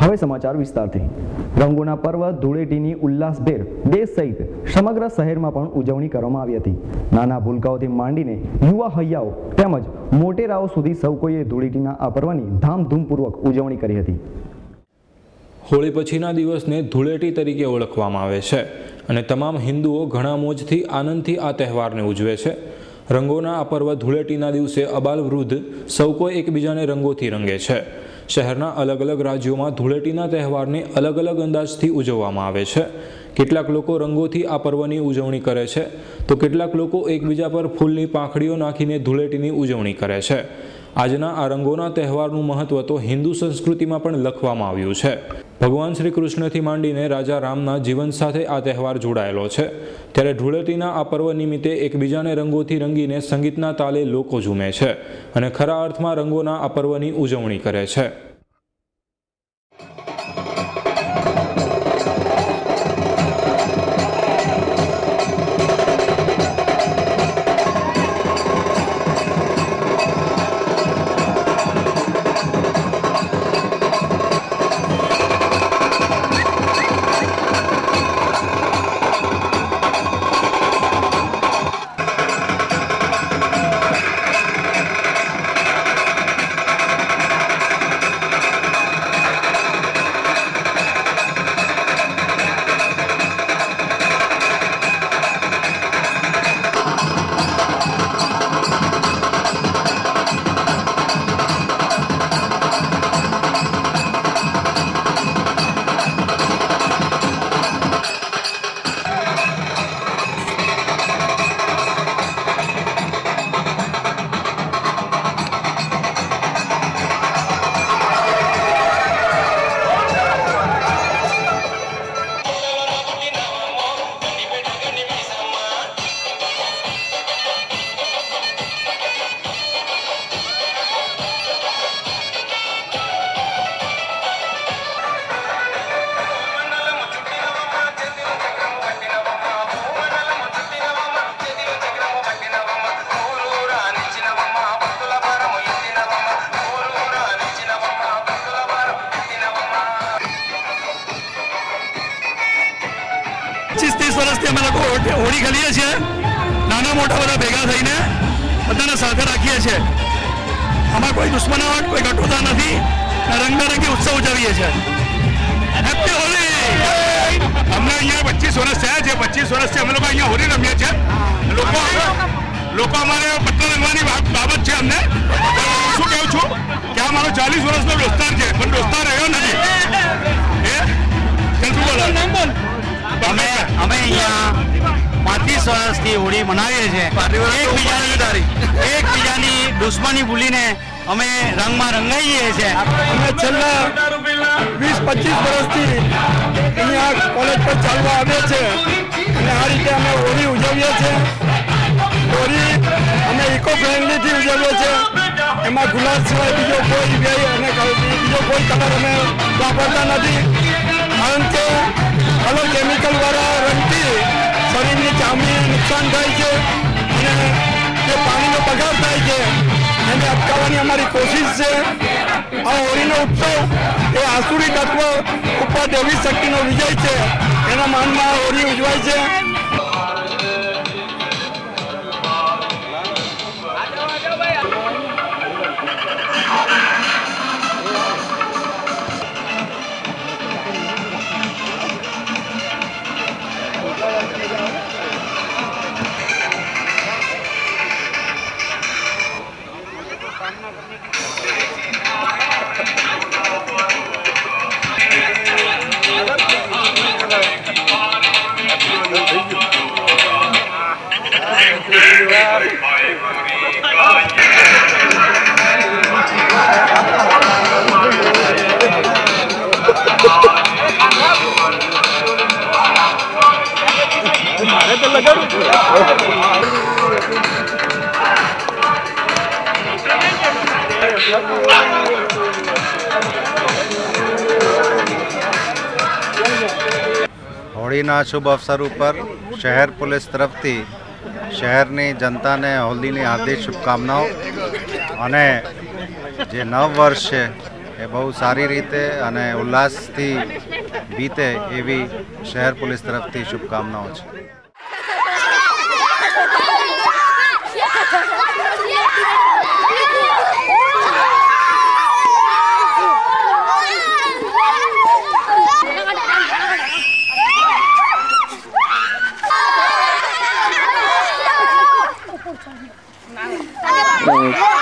હવે સમાચાર વિસ્તારથી. રંગોના પર્વ, ધૂળેટીની ઉલ્લાસભેર દેશ સહિત સમગ્ર શહેરમાં પણ ઉજવણી કરવામાં આવી હતી. નાના ભૂલકાઓથી માંડીને યુવા હૈયાઓ તેમજ મોટેરાઓ સુધી સૌ કોઈએ ધૂળેટીના આ પર્વની ધામધૂમપૂર્વક ઉજવણી કરી હતી. હોળી પછીના દિવસને ધૂળેટી તરીકે ઓળખવામાં આવે છે અને તમામ હિન્દુઓ ઘણા મોજથી આનંદથી આ તહેવારને ઉજવે છે. રંગોના આ પર્વ ધૂળેટીના દિવસે અબાલ વૃદ્ધ સૌ કોઈ એકબીજાને રંગોથી રંગે છે. શહેરના અલગ અલગ રાજ્યોમાં ધૂળેટીના તહેવારને અલગ અલગ અંદાજથી ઉજવવામાં આવે છે. કેટલાક લોકો રંગોથી આ પર્વની ઉજવણી કરે છે. તો કેટલાક લોકો એકબીજા પર ફૂલની પાંખડીઓ નાખીને ધૂળેટીની ઉજવણી કરે છે. આજના આ રંગોના તહેવારનું મહત્વ તો હિન્દુ સંસ્કૃતિમાં પણ લખવામાં આવ્યું છે. ભગવાન શ્રી કૃષ્ણથી માંડીને રાજા રામના જીવન સાથે આ તહેવાર જોડાયેલો છે. ત્યારે ધૂળેટીના આ પર્વ નિમિત્તે એકબીજાને રંગોથી રંગીને સંગીતના તાલે લોકો ઝૂમે છે અને ખરા અર્થમાં રંગોના આ પર્વની ઉજવણી કરે છે. પચીસ ત્રીસ વર્ષથી અમે લોકો હોળી હોળી ખેલીએ છીએ નાના મોટા બધા ભેગા થઈને બધાને સાથે રાખીએ છીએ આમાં કોઈ દુશ્મનાવટ કોઈ કટુતા નથી અને રંગબેરંગી ઉત્સવ ઉજવીએ છીએ હેપી હોળી અમને અહીંયા પચીસ વર્ષ થયા છે પચીસ વર્ષથી અમે લોકો અહીંયા હોળી રમીએ છીએ લોકો લોકો અમારે પત્ર રંગવાની પાંત્રીસ વર્ષથી હોળી મનાવીએ છીએ. એકબીજાની એકબીજાની દુશ્મની ભૂલીને અમે રંગમાં રંગાઈએ છીએ. અમે છેલ્લા વીસ પચીસ વર્ષથી અહીંયા કોલેજ પર ચાલવા આવે છે. અને આ રીતે અમે હોળી ઉજવીએ છીએ. હોળી અમે ઇકો ફ્રેન્ડલીથી ઉજવીએ છીએ. એમાં ગુલાબ સિવાય બીજો કોઈ વ્યય અને બીજો કોઈ કલર અમે વાપરતા નથી. કારણ કે અલગ કેમિકલ વાળા રંગથી શરીરની ચામડીને નુકસાન થાય છે અને જે પાણીનો બગાડ થાય છે. એને અટકાવવાની અમારી કોશિશ છે. આ હોળીનો ઉત્સવ એ આસુરી તત્વ ઉપર દેવી શક્તિનો વિજય છે. એના માનમાં હોળી ઉજવાય છે. હોળીના શુભ અવસર ઉપર શહેર પોલીસ તરફથી શહેરની જનતાને હોળીની હાર્દિક શુભકામનાઓ. અને જે નવ વર્ષ છે, એ બહુ સારી રીતે અને ઉલ્લાસથી બીતે એવી શહેર પોલીસ તરફથી શુભકામનાઓ છે. 嗯。